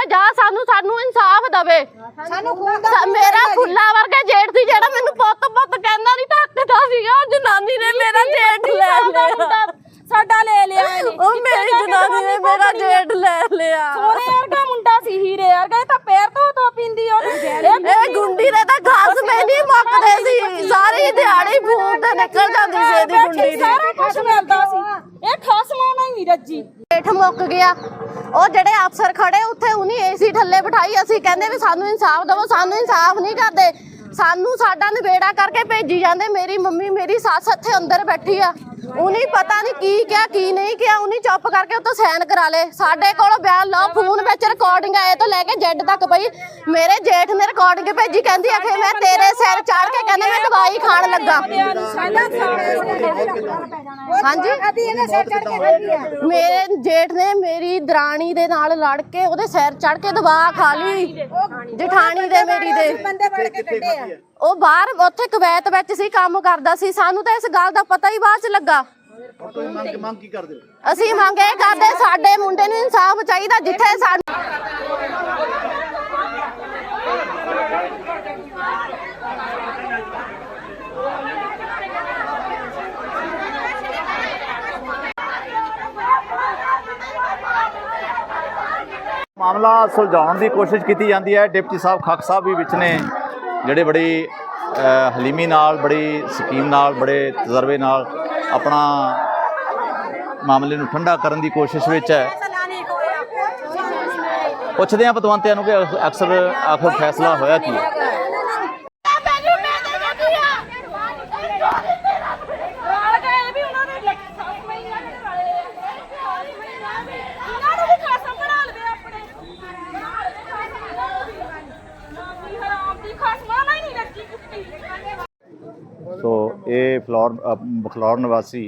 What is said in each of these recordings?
ਜਾਵੇ ਜਾਂ ਸਾਨੂੰ ਸਾਨੂੰ ਇਨਸਾਫ ਦਵੇ। ਸਾਨੂੰ ਖੂਨ ਦਾ ਮੇਰਾ ਫੁੱਲਾ ਵਰਗਾ ਜੇਠ ਸੀ ਜਿਹੜਾ ਮੈਨੂੰ ਪੁੱਤ ਪੁੱਤ ਕਹਿੰਦਾ ਨਹੀਂ ਢੱਕਦਾ ਸੀਗਾ। ਉਹ ਜਨਾਨੀ ਨੇ ਮੇਰਾ ਜੇਠ ਲੈ ਲਿਆ। ਸਾਡਾ ਲੈ ਲਿਆ ਉਹ ਮੇਰੀ ਜਨਾਨੀ ਨੇ ਮੇਰਾ ਜੇਠ ਲੈ ਲਿਆ। ਸੋਨੇ ਵਰਗਾ ਮੁੰਡਾ ਸੀ ਹੀਰੇ ਵਰਗਾ। ਤਾਂ ਪੈਰ ਤੋਂ ਤੋਂ ਪਿੰਦੀ ਉਹਨੂੰ ਇਹ ਗੁੰਡੀ ਦੇ ਤਾਂ ਘਾਸ ਮੈਂ ਨਹੀਂ ਮੁੱਕਦੇ ਸੀ। ਸਾਰੀ ਦਿਹਾੜੀ ਫੂਨ ਤੇ ਨਿਕਲ ਜਾਂਦੀ ਸੀ ਇਹਦੀ ਗੁੰਡੀ ਦੀ। ਸਾਰਾ ਕੁਝ ਮਿਲਦਾ ਸੀ। ਇਹ ਖਸਮਾਂ ਨਾਲ ਹੀ ਰੱਜੀ। ਜੇਠ ਮੁੱਕ ਗਿਆ। ਉਹ ਜਿਹੜੇ ਅਫਸਰ ਖੜੇ, ਉੱਥੇ ਉਹਨੀ ਏਸੀ ਥੱਲੇ ਬਿਠਾਈ। ਅਸੀਂ ਕਹਿੰਦੇ ਵੀ ਸਾਨੂੰ ਇਨਸਾਫ ਦਿਵੋ ਸਾਨੂੰ ਇਨਸਾਫ ਨਹੀਂ ਕਰਦੇ। ਸਾਨੂੰ ਸਾਡਾ ਨਿਬੇੜਾ ਕਰਕੇ ਭੇਜੀ ਜਾਂਦੇ। ਮੇਰੀ ਮੰਮੀ, ਮੇਰੀ ਸੱਸ ਇੱਥੇ ਅੰਦਰ ਬੈਠੀ ਆ। ਉਹਨੀ ਪਤਾ ਨਹੀਂ ਕੀ ਕਿਹਾ, ਕੀ ਨਹੀਂ ਕਿਹਾ, ਉਹਨੀ ਚੁੱਪ ਕਰਕੇ ਉੱਤੇ ਸਾਈਨ ਕਰਾ ਲੇ ਸਾਡੇ ਕੋਲ ਬਿਆਨ ਲਓ, ਫੋਨ ਵਿੱਚ ਰਿਕਾਰਡਿੰਗ ਆਏ ਤੋਂ ਲੈ ਕੇ ਜੈਡ ਤੱਕ ਪਈ ਮੇਰੇ ਜੇਠ ਨੇ ਰਿਕਾਰਡਿੰਗ ਭੇਜੀ, ਕਹਿੰਦੀ ਆਖੇ ਮੈਂ ਤੇਰੇ ਸਿਰ ਚੜ ਕੇ ਕਹਿੰਦੇ ਮੈਂ ਦਵਾਈ ਖਾਣ ਲੱਗਾ। ਹਾਂਜੀ? ਮੇਰੇ ਜੇਠ ਨੇ ਮੇਰੀ ਦਰਾਣੀ ਦੇ ਨਾਲ ਲੜ ਕੇ ਉਹਦੇ ਸਿਰ ਚੜ ਕੇ ਦਵਾ ਖਾ ਲਈ। ਜਠਾਣੀ ਦੇ ਮੇਰੀ ਦੇ। ਬੰਦੇ ਫੜ ਕੇ ਕੱਢੇ ਆ? ਉਹ ਬਾਹਰ ਉੱਥੇ ਕੁਵੈਤ ਵਿੱਚ ਸੀ ਕੰਮ ਕਰਦਾ ਸੀ। ਸਾਨੂੰ ਤਾਂ ਇਸ ਗੱਲ ਦਾ ਪਤਾ ਹੀ ਬਾਅਦ ਚ ਲੱਗਾ। ਹੁਣ ਤੁਸੀਂ ਮੰਗ ਮੰਗ ਕੀ ਕਰਦੇ ਹੋ? ਅਸੀਂ ਮੰਗ ਇਹ ਕਰਦੇ ਸਾਡੇ ਮੁੰਡੇ ਨੂੰ ਇਨਸਾਫ ਚਾਹੀਦਾ ਜਿੱਥੇ ਸਾਨੂੰ ਮਾਮਲਾ ਸੁਲਝਾਉਣ ਦੀ ਕੋਸ਼ਿਸ਼ ਕੀਤੀ ਜਾਂਦੀ ਹੈ। ਡਿਪਟੀ ਸਾਹਿਬ ਖੱਖ ਸਾਹਿਬ ਵੀ ਵਿੱਚ ਨੇ। ਜਿਹੜੇ ਬੜੀ ਹਲੀਮੀ ਨਾਲ, ਬੜੀ ਸਕੀਮ ਨਾਲ, ਬੜੇ ਤਜਰਬੇ ਨਾਲ ਆਪਣਾ ਮਾਮਲੇ ਨੂੰ ਠੰਡਾ ਕਰਨ ਦੀ ਕੋਸ਼ਿਸ਼ ਵਿੱਚ ਹੈ। ਪੁੱਛਦੇ ਹਾਂ ਪਤਵੰਤਿਆਂ ਨੂੰ ਕਿ ਅਕਸਰ ਆਖਰ ਫੈਸਲਾ ਹੋਇਆ ਕੀ ਹੈ। ਇਹ ਬਖਲੌਰ ਨਿਵਾਸੀ।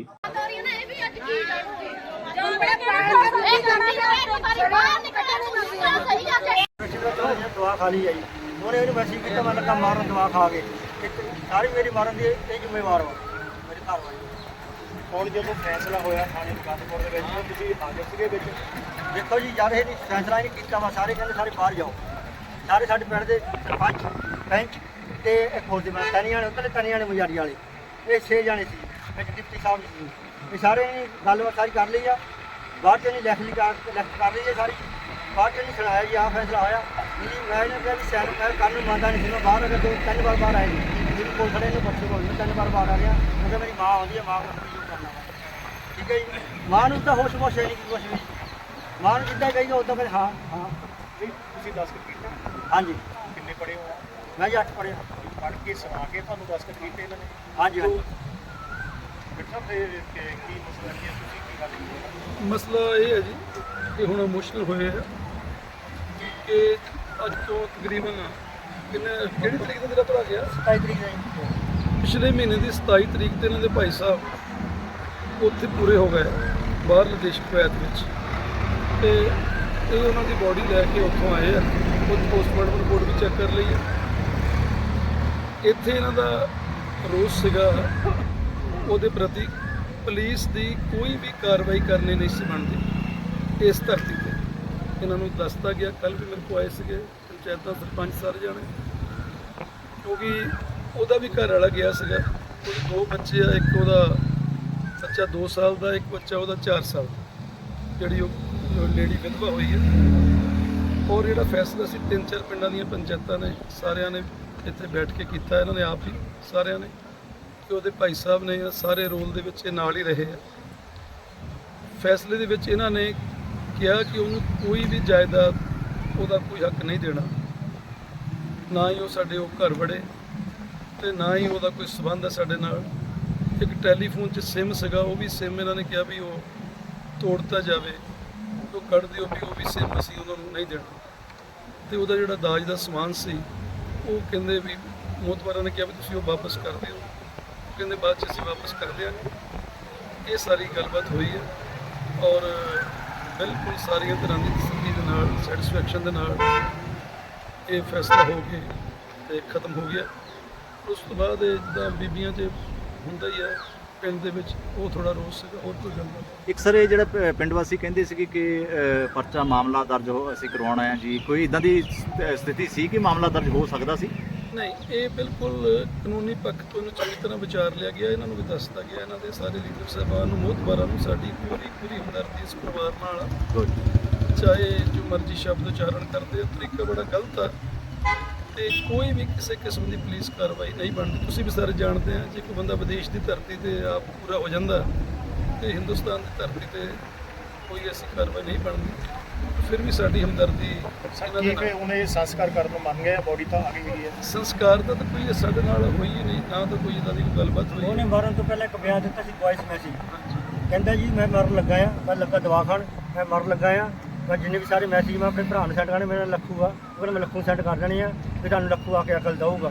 ਦਵਾ ਖਾ ਲਈ ਆ ਜੀ ਉਹਨੇ ਇਹਨੂੰ ਮੈਸੇਜ ਕੀਤਾ ਮੈਂ ਲੱਗਾ ਮਾਰਨ ਦਵਾ ਖਾ ਕੇ ਇੱਕ ਸਾਰੀ ਮੇਰੀ ਮਾਰਨ ਦੀ ਇਹ ਜ਼ਿੰਮੇਵਾਰ ਵਾ ਮੇਰੇ ਘਰ ਵਾਲੀ ਹੁਣ ਜਦੋਂ ਫੈਸਲਾ ਹੋਇਆ ਥਾਣੇ ਮੁਕੱਦਪੁਰ ਦੇ ਵਿੱਚ ਤੁਸੀਂ ਹਾਜ਼ਰ ਸੀਗੇ ਵਿੱਚ। ਦੇਖੋ ਜੀ ਯਾਰ ਇਹ ਫੈਸਲਾ ਹੀ ਨਹੀਂ ਕੀਤਾ ਵਾ, ਸਾਰੇ ਕਹਿੰਦੇ ਸਾਰੇ ਬਾਹਰ ਜਾਓ। ਸਾਰੇ ਸਾਡੇ ਪਿੰਡ ਦੇ ਸਰਪੰਚ ਪੈਂਚ ਤੇ ਇੱਕ ਹੋਰ ਜਿਵੇਂ ਤਨੀਆਂ ਨੇ ਉੱਤਲੇ ਤਨੀਆਂ ਨੇ ਮੁਜਾਰੀ ਵਾਲੇ। ਇਹ ਛੇ ਜਾਣੇ ਸੀ ਵਿੱਚ ਡਿਪਟੀ ਸਾਹਿਬ ਜੀ। ਇਹ ਸਾਰੇ ਨੇ ਗੱਲਬਾਤ ਸਾਰੀ ਕਰ ਲਈ ਆ। ਬਾਅਦ ਚ ਨਹੀਂ ਲਿਖ ਲਈ ਕਰ ਲਿਖ ਕਰ ਲਈ ਹੈ ਸਾਰੀ। ਬਾਅਦ ਚ ਨਹੀਂ ਸੁਣਾਇਆ ਜੀ ਆਹ ਫੈਸਲਾ ਹੋਇਆ। ਜੀ ਮੈਂ ਇਹਨਾਂ ਕਿਹਾ ਵੀ ਸੈਨ ਕਰ ਕਰਨ ਨੂੰ ਮੰਨਦਾ ਨਹੀਂ ਸੀ ਮੈਂ ਬਾਹਰ ਅਗਰ ਦੋ ਤਿੰਨ ਵਾਰ ਬਾਹਰ ਆਏ ਜੀ ਮੇਰੇ ਕੋਲ ਖੜੇ ਨੇ ਬੱਚੇ ਕੋਲ ਮੈਂ ਤਿੰਨ ਵਾਰ ਬਾਹਰ ਆ ਗਿਆ। ਕਿਉਂਕਿ ਮੇਰੀ ਮਾਂ ਆਉਂਦੀ ਹੈ ਮਾਂ ਕੋਲ ਕੀ ਕਰਨਾ ਵਾ। ਠੀਕ ਹੈ ਜੀ? ਮਾਂ ਨੂੰ ਤਾਂ ਹੋਸ਼ ਹੋਸ਼ ਹੈ ਨਹੀਂ ਕੁਛ ਵੀ। ਮਾਂ ਨੂੰ ਜਿੱਦਾਂ ਕਹੀਦਾ ਉਦਾਂ ਫਿਰ ਹਾਂ ਹਾਂ। ਤੁਸੀਂ ਦੱਸ ਕੇ ਕੀਤਾ ਹਾਂਜੀ। ਕਿੰਨੇ ਪੜੇ ਹੋ? ਮੈਂ ਜੀ ਅੱਠ ਪੜਿਆ ਪੜ ਕੇ ਸੁਣਾ ਕੇ ਤੁਹਾਨੂੰ ਦੱਸ ਕੇ ਕੀਤੇ ਇਹਨਾਂ ਨੇ? ਹਾਂਜੀ ਹਾਂਜੀ। ਬਿਟਾ ਤੇ ਕਿ ਕੀ ਮਸਲਾ ਕੀ ਹੈ? ਤੁਸੀਂ ਕੀ ਗੱਲ ਕੀਤੀ ਮਸਲਾ ਇਹ ਹੈ ਜੀ ਕਿ ਹੁਣ ਮੁਸ਼ਕਲ ਹੋਏ ਆ ਕਿ ਅੱਜ ਤੋਂ ਤਕਰੀਬਨ ਕਿੰਨੇ ਕਿਹੜੀ ਤਰੀਕ ਦਾ ਤੇਰਾ ਭਰਾ ਗਿਆ? 27 ਤਰੀਕ ਦਾ ਪਿਛਲੇ ਮਹੀਨੇ ਦੀ 27 ਤਰੀਕ ਤੇ ਇਹਨਾਂ ਦੇ ਭਾਈ ਸਾਹਿਬ ਉੱਥੇ ਪੂਰੇ ਹੋ ਗਏ ਬਾਹਰਲੇ ਦੇਸ਼ ਕੁਵੈਤ ਵਿੱਚ। ਤੇ ਇਹ ਉਹਨਾਂ ਦੀ ਬਾਡੀ ਲੈ ਕੇ ਉੱਥੋਂ ਆਏ ਆ। ਉਹ ਪੋਸਟਮਾਰਟਮ ਰਿਪੋਰਟ ਵੀ ਚੈੱਕ ਕਰ ਲਈ ਹੈ ਇੱਥੇ ਇਹਨਾਂ ਦਾ ਰੋਸ ਸੀਗਾ। ਉਹਦੇ ਪ੍ਰਤੀ ਪੁਲਿਸ ਦੀ ਕੋਈ ਵੀ ਕਾਰਵਾਈ ਕਰਨੀ ਨਹੀਂ ਸੀ ਬਣਦੀ। ਇਸ ਧਰਤੀ ਤੇ ਇਹਨਾਂ ਨੂੰ ਦੱਸਤਾ ਗਿਆ। ਕੱਲ ਵੀ ਮੇਰੇ ਕੋਲ ਆਏ ਸੀਗੇ ਪੰਚਾਇਤਾਂ ਸਰਪੰਚ ਸਾਰੇ ਜਾਣੇ। ਕਿਉਂਕਿ ਉਹਦਾ ਵੀ ਘਰ ਵਾਲਾ ਗਿਆ ਸੀਗਾ। ਉਹਦੇ ਦੋ ਬੱਚੇ ਆ, ਇੱਕ ਉਹਦਾ ਬੱਚਾ 2 ਸਾਲ ਦਾ, ਇੱਕ ਬੱਚਾ ਉਹਦਾ 4 ਸਾਲ ਦਾ। ਜਿਹੜੀ ਉਹ ਲੇਡੀ ਵਿਧਵਾ ਹੋਈ ਹੈ। ਔਰ ਜਿਹੜਾ ਫੈਸਲਾ ਸੀ, ਤਿੰਨ ਚਾਰ ਪਿੰਡਾਂ ਦੀਆਂ ਪੰਚਾਇਤਾਂ ਨੇ ਸਾਰਿਆਂ ਨੇ ਇੱਥੇ ਬੈਠ ਕੇ ਕੀਤਾ, ਇਹਨਾਂ ਨੇ ਆਪ ਹੀ ਸਾਰਿਆਂ ਨੇ ਕਿ ਉਹਦੇ ਭਾਈ ਸਾਹਿਬ ਨੇ ਸਾਰੇ ਰੋਲ ਦੇ ਵਿੱਚ ਇਹ ਨਾਲ ਹੀ ਰਹੇ ਆ। ਫੈਸਲੇ ਦੇ ਵਿੱਚ ਇਹਨਾਂ ਨੇ ਕਿਹਾ ਕਿ ਉਹਨੂੰ ਕੋਈ ਵੀ ਜਾਇਦਾਦ ਉਹਦਾ ਕੋਈ ਹੱਕ ਨਹੀਂ ਦੇਣਾ। ਨਾ ਹੀ ਉਹ ਸਾਡੇ ਉਹ ਘਰ ਵੜੇ ਤੇ ਨਾ ਹੀ ਉਹਦਾ ਕੋਈ ਸਬੰਧ ਹੈ ਸਾਡੇ ਨਾਲ। ਇੱਕ ਟੈਲੀਫੋਨ 'ਚ ਸਿਮ ਸੀਗਾ, ਉਹ ਵੀ ਸਿਮ ਇਹਨਾਂ ਨੇ ਕਿਹਾ ਵੀ ਉਹ ਤੋੜਤਾ ਜਾਵੇ ਉਹ ਕੱਢ ਦਿਓ ਵੀ ਉਹ ਵੀ ਸਿਮ ਅਸੀਂ ਉਹਨਾਂ ਨੂੰ ਨਹੀਂ ਦੇਣਾ। ਤੇ ਉਹਦਾ ਜਿਹੜਾ ਦਾਜ ਦਾ ਸਮਾਨ ਸੀ ਉਹ ਕਹਿੰਦੇ ਵੀ ਮੋਤਬਰਾਂ ਨੇ ਕਿਹਾ ਵੀ ਤੁਸੀਂ ਉਹ ਵਾਪਸ ਕਰ ਦਿਓ। ਉਹ ਕਹਿੰਦੇ ਬਾਅਦ 'ਚ ਅਸੀਂ ਵਾਪਸ ਕਰ ਦਿਆਂਗੇ। ਇਹ ਸਾਰੀ ਗੱਲਬਾਤ ਹੋਈ ਹੈ ਔਰ ਬਿਲਕੁਲ ਸਾਰੀਆਂ ਤਰ੍ਹਾਂ ਦੀ ਤਸੱਲੀ ਦੇ ਨਾਲ ਸੈਟੀਸਫੈਕਸ਼ਨ ਦੇ ਨਾਲ ਇਹ ਫੈਸਲਾ ਹੋ ਕੇ ਤੇ ਖਤਮ ਹੋ ਗਿਆ। ਉਸ ਤੋਂ ਬਾਅਦ ਇਹ ਜਿੱਦਾਂ ਬੀਬੀਆਂ 'ਚ ਹੁੰਦਾ ਹੀ ਹੈ ਪਿੰਡ ਦੇ ਵਿੱਚ ਉਹ ਥੋੜਾ ਰੋਸ ਸੀਗਾ ਹੋਰ ਕੋਈ ਗੱਲ ਨਹੀਂ ਇੱਕ ਸਰ ਇਹ ਜਿਹੜਾ ਪ- ਪਿੰਡ ਵਾਸੀ ਕਹਿੰਦੇ ਸੀ ਕਿ ਅ, ਪਰਚਾ ਮਾਮਲਾ ਦਰਜ ਹੋ ਅਸੀਂ ਕਰਵਾਉਣਾ ਹੈ ਜੀ ਕੋਈ ਇਦਾਂ ਦੀ ਸਥਿਤੀ ਸੀ ਕਿ ਮਾਮਲਾ ਦਰਜ ਹੋ ਸਕਦਾ ਸੀ? ਨਹੀਂ ਇਹ ਬਿਲਕੁਲ ਕਾਨੂੰਨੀ ਪੱਖ ਤੋਂ ਇਹਨੂੰ ਚੰਗੀ ਤਰ੍ਹਾਂ ਵਿਚਾਰ ਲਿਆ ਗਿਆ ਇਹਨਾਂ ਨੂੰ ਵੀ ਦੱਸਤਾ ਗਿਆ ਇਹਨਾਂ ਦੇ ਸਾਰੇ ਲੀਡਰ ਸਾਹਿਬਾਨ ਨੂੰ ਮੋਹਤਬਾਰਾਂ ਨੂੰ ਸਾਡੀ ਪੂਰੀ ਪੂਰੀ ਹਮਦਰਦੀ ਇਸ ਪਰਿਵਾਰ ਨਾਲ। ਚਾਹੇ ਜੋ ਮਰਜ਼ੀ ਸ਼ਬਦ ਉਚਾਰਨ ਕਰਦੇ ਆ ਤਰੀਕਾ ਬੜਾ ਗਲਤ ਆ। ਤੇ ਕੋਈ ਵੀ ਕਿਸੇ ਕਿਸਮ ਦੀ ਪੁਲਿਸ ਕਾਰਵਾਈ ਨਹੀਂ ਬਣਦੀ। ਤੁਸੀਂ ਵੀ ਸਾਰੇ ਜਾਣਦੇ ਆ ਜੇ ਕੋਈ ਬੰਦਾ ਵਿਦੇਸ਼ ਦੀ ਧਰਤੀ ਤੇ ਆਪ ਪੂਰਾ ਹੋ ਜਾਂਦਾ ਤੇ ਹਿੰਦੁਸਤਾਨ ਦੀ ਧਰਤੀ ਤੇ ਕੋਈ ਐਸੀ ਕਾਰਵਾਈ ਨਹੀਂ ਬਣਦੀ ਫਿਰ ਵੀ ਸਾਡੀ ਹਮਦਰਦੀ ਇਹਨਾਂ ਦੇ ਕੀ ਨਾਲ। ਕਿ ਉਹਨੇ ਸੰਸਕਾਰ ਕਰਨ ਨੂੰ ਮੰਨ ਗਿਆ ਬੋਡੀ ਤਾਂ ਆ ਗਈ ਹੋਈ ਹੈ। ਸੰਸਕਾਰ ਤਾਂ ਕੋਈ ਸਾਡੇ ਨਾਲ ਹੋਈ ਹੀ ਨਹੀਂ ਨਾ ਤਾਂ ਕੋਈ ਇਦਾਂ ਦੀ ਕੋਈ ਗੱਲਬਾਤ ਹੋਈ ਉਹਨੇ ਮਰਨ ਤੋਂ ਪਹਿਲਾਂ ਇੱਕ ਬਿਆਨ ਦਿੱਤਾ ਸੀ ਵੌਇਸ ਮੈਸੇਜ ਕਹਿੰਦਾ ਜੀ ਮੈਂ ਮਰਨ ਲੱਗਾ ਆ ਮੈਂ ਲੱਗਾ ਦਵਾ ਖਾਣ ਮੈਂ ਮਰਨ ਲੱਗਾ ਆ। ਮੈਂ ਜਿੰਨੇ ਵੀ ਸਾਰੇ ਮੈਸੇਜ ਮੈਂ ਆਪਣੇ ਭਰਾ ਨੂੰ ਸੈਂਡ ਕਰਨੇ ਮੇਰਾ ਲੱਖੂ ਆ। ਉਹ ਮੈਂ ਲੱਖੂ ਸੈਂਡ ਕਰ ਦੇਣੇ ਆ ਵੀ ਤੁਹਾਨੂੰ ਲੱਖੂ ਆ ਕੇ ਅਕਲ ਦਊਗਾ।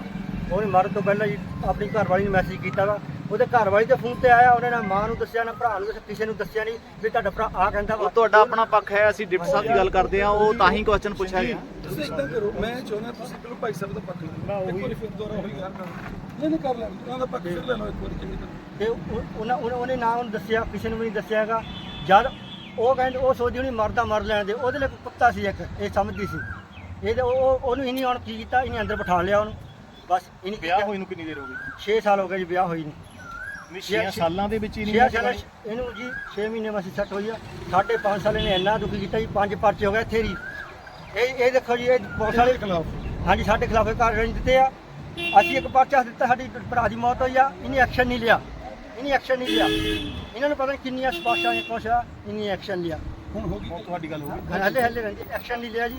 ਉਹਨੇ ਮਰਨ ਤੋਂ ਪਹਿਲਾਂ ਜੀ ਆਪਣੀ ਘਰਵਾਲੀ ਨੂੰ ਮੈਸੇਜ ਕੀਤਾ ਵਾ। ਉਹਦੇ ਘਰਵਾਲੀ ਦੇ ਫੋਨ ਤੇ ਆਇਆ ਉਹਨੇ ਨਾ ਮਾਂ ਨੂੰ ਦੱਸਿਆ ਨਾ ਭਰਾ ਨੂੰ ਦੱਸਿਆ ਕਿਸੇ ਨੂੰ ਦੱਸਿਆ ਨਹੀਂ ਵੀ ਤੁਹਾਡਾ ਭਰਾ ਆ ਕਹਿੰਦਾ ਵਾ। ਉਹ ਤੁਹਾਡਾ ਆਪਣਾ ਪੱਖ ਹੈ ਅਸੀਂ ਡਿਪਟੀ ਸਾਹਿਬ ਦੀ ਗੱਲ ਕਰਦੇ ਆ ਉਹ ਤਾਂ ਹੀ ਕੁਐਸਚਨ ਪੁੱਛਿਆ ਗਿਆ। ਤੁਸੀਂ ਇਦਾਂ ਕਰੋ ਮੈਂ ਚਾਹੁੰਦਾ ਤੁਸੀਂ ਪਹਿਲਾਂ ਭਾਈ ਸਾਹਿਬ ਦਾ ਪੱਖ ਲਓ ਇੱਕ ਵਾਰੀ ਫਿਰ ਦੁਬਾਰਾ ਉਹੀ ਗੱਲ ਕਰੋ। ਨਹੀਂ ਨਹੀਂ ਕਰ ਲੈਣ ਉਹਨਾਂ ਦਾ ਪੱਖ ਫਿਰ ਲੈ ਲਓ ਇੱਕ ਵਾਰੀ ਚੰਗੀ ਤਰ੍ਹਾਂ ਤੇ ਉਹ- ਉਹਨਾਂ ਨਾ ਉਹਨੂੰ ਦੱਸਿਆ ਕਿਸੇ ਨੂੰ ਵੀ ਨਹੀਂ ਦੱਸਿਆ ਹੈਗਾ। ਜਦ ਉਹ ਕਹਿੰਦੇ ਉਹ ਸੋਚਦੀ ਉਹਨੇ ਮਰਦਾ ਮਰ ਲੈਣ ਦੇ ਉਹਦੇ ਲਈ ਇੱਕ ਕੁੱਤਾ ਸੀ ਇੱਕ ਇਹ ਸਮਝਦੀ ਸੀ। ਇਹ ਤੇ ਉਹ ਉਹ- ਉਹਨੂੰ ਇਹਨੇ ਹੁਣ ਕੀ ਕੀਤਾ? ਇਹਨੇ ਅੰਦਰ ਬਿਠਾ ਲਿਆ ਉਹਨੂੰ। ਬਸ ਇਹਨੇ ਵਿਆਹ ਹੋਈ ਨੂੰ ਕਿੰਨੀ ਦੇਰ ਹੋ ਗਈ? 6 ਸਾਲ ਹੋ ਗਏ ਜੀ ਵਿਆਹ ਹੋਈ ਨੂੰ। ਨਹੀਂ 6 ਸਾਲਾਂ ਦੇ ਵਿੱਚ ਹੀ ਨਹੀਂ ਛੇ ਵਿਆਹ ਸਾਲ ਕਰਵਾਈ? ਇਹਨੂੰ ਜੀ 6 ਮਹੀਨੇ ਵਾਸੀ ਸੱਟ ਹੋਈ ਆ। ਸਾਢੇ ਪੰਜ ਸਾਲ ਇਹਨੇ ਇੰਨਾ ਦੁਖੀ ਕੀਤਾ ਜੀ ਪੰਜ ਪਰਚੇ ਹੋ ਗਏ ਇੱਥੇ ਹੀ ਇਹ ਇਹ ਦੇਖੋ ਜੀ ਇਹ ਪੁਲਿਸ ਵਾਲੇ ਖਿਲਾਫ? ਹਾਂਜੀ ਸਾਡੇ ਖਿਲਾਫ ਇਹ ਕਾਰਵਾਈ ਦਿੱਤੇ ਆ। ਅਸੀਂ ਇੱਕ ਪਰਚਾ ਦਿੱਤਾ ਸਾਡੀ ਭਰਾ ਦੀ ਮੌਤ ਹੋਈ ਆ। ਇਹਨੇ ਐਕਸ਼ਨ ਨਹੀਂ ਲਿਆ। ਇਹਨੇ ਐਕਸ਼ਨ ਨਹੀਂ ਲਿਆ। ਇਹਨਾਂ ਨੂੰ ਪਤਾ ਨਹੀਂ ਕਿੰਨੀਆਂ ਸਪਾਸ਼ਾਂ ਨੇ ਕੁਛ ਆ ਇਹਨੇ ਐਕਸ਼ਨ ਲਿਆ। ਹੁਣ ਹੋ ਗਈ ਤੁਹਾਡੀ ਗੱਲ ਹੋ ਗਈ। ਹਲੇ ਹਲੇ ਰਹਿੰਦੇ। ਐਕਸ਼ਨ ਨਹੀਂ ਲਿਆ ਜੀ।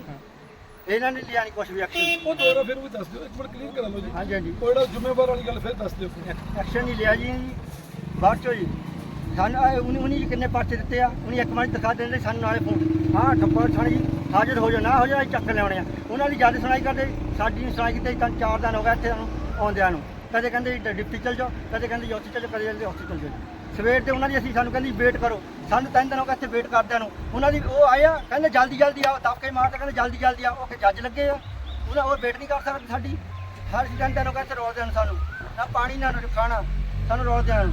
ਇਹਨਾਂ ਨੇ ਲਿਆ ਨਹੀਂ ਕੁਛ ਵੀ ਐਕਸ਼ਨ ਉਹ ਦੁਬਾਰਾ ਫਿਰ ਵੀ ਦੱਸ ਦਿਓ ਇੱਕ ਵਾਰ ਕਲੀਅਰ ਕਰਾ ਲਓ ਜੀ। ਹਾਂਜੀ ਹਾਂਜੀ। ਉਹ ਜਿਹੜਾ ਜ਼ਿੰਮੇਵਾਰ ਵਾਲੀ ਗੱਲ ਫਿਰ ਦੱਸ ਦਿਓ। ਐਕਸ਼ਨ ਨਹੀਂ ਲਿਆ ਜੀ ਬਾਅਦ ਚੋਂ ਜੀ। ਸਾਨੂੰ ਆਹ ਉਹਨੇ ਉਹਨੇ ਕਿੰਨੇ ਪਰਚੇ ਦਿੱਤੇ ਆ? ਉਹਨੇ ਇੱਕ ਵਾਰ ਦਿਖਾ ਦਿੰਦੇ ਸਾਨੂੰ ਨਾਲੇ ਫੋਨ ਹਾਂ ਠੱਪਾ ਥਾਣੇ ਜੀ ਹਾਜ਼ਰ ਹੋ ਜਾ ਨਾ ਹੋ ਜਾ ਚੱਕ ਲਿਆਉਣੇ ਆ। ਉਹਨਾਂ ਦੀ ਜ਼ਿਆਦਾ ਸੁਣਾਈ ਕਰਦੇ। ਸਾਡੀ ਨੀ ਸੁਣਾਈ ਕੀਤੀ ਤਾਂ ਚਾਰ ਦਿਨ ਹੋ ਗਏ ਇੱਥੇ ਆਉਂਦਿਆਂ ਨੂੰ। ਕਦੇ ਕਹਿੰਦੇ ਜੀ ਡਿਪਟੀ ਚਲ ਜਾਓ, ਕਦੇ ਕਹਿੰਦੇ ਜੀ ਉੱਥੇ ਚਲ ਜਾਓ, ਕਦੇ ਕਹਿੰਦੇ ਉੱਥੇ ਚਲ ਜਾਓ। ਸਵੇਰ ਤੇ ਉਹਨਾਂ ਦੀ ਅਸੀਂ ਸਾਨੂੰ ਕਹਿੰਦੀ ਵੇਟ ਕਰੋ। ਸਾਨੂੰ ਤਿੰਨ ਦਿਨ ਹੋ ਗਏ ਇੱਥੇ ਵੇਟ ਕਰਦਿਆਂ ਨੂੰ। ਉਹਨਾਂ ਦੀ ਉਹ ਆਏ ਆ, ਕਹਿੰਦੇ ਜਲਦੀ ਜਲਦੀ ਆਓ ਦਬਕੇ ਮਾਰਦੇ, ਕਹਿੰਦੇ ਜਲਦੀ ਜਲਦੀ ਆਓ। ਉਹ ਕਿ ਜੱਜ ਲੱਗੇ ਆ। ਉਹਨਾਂ ਉਹ ਵੇਟ ਨਹੀਂ ਕਰ ਸਕਦੇ ਸਾਡੀ। ਹਰ ਤਿੰਨ ਦਿਨ ਹੋ ਗਏ ਇੱਥੇ ਰੋਲਦੇ ਹਨ ਸਾਨੂੰ। ਨਾ ਪਾਣੀ, ਨਾ ਖਾਣਾ। ਸਾਨੂੰ ਰੋਲਦੇ ਹਨ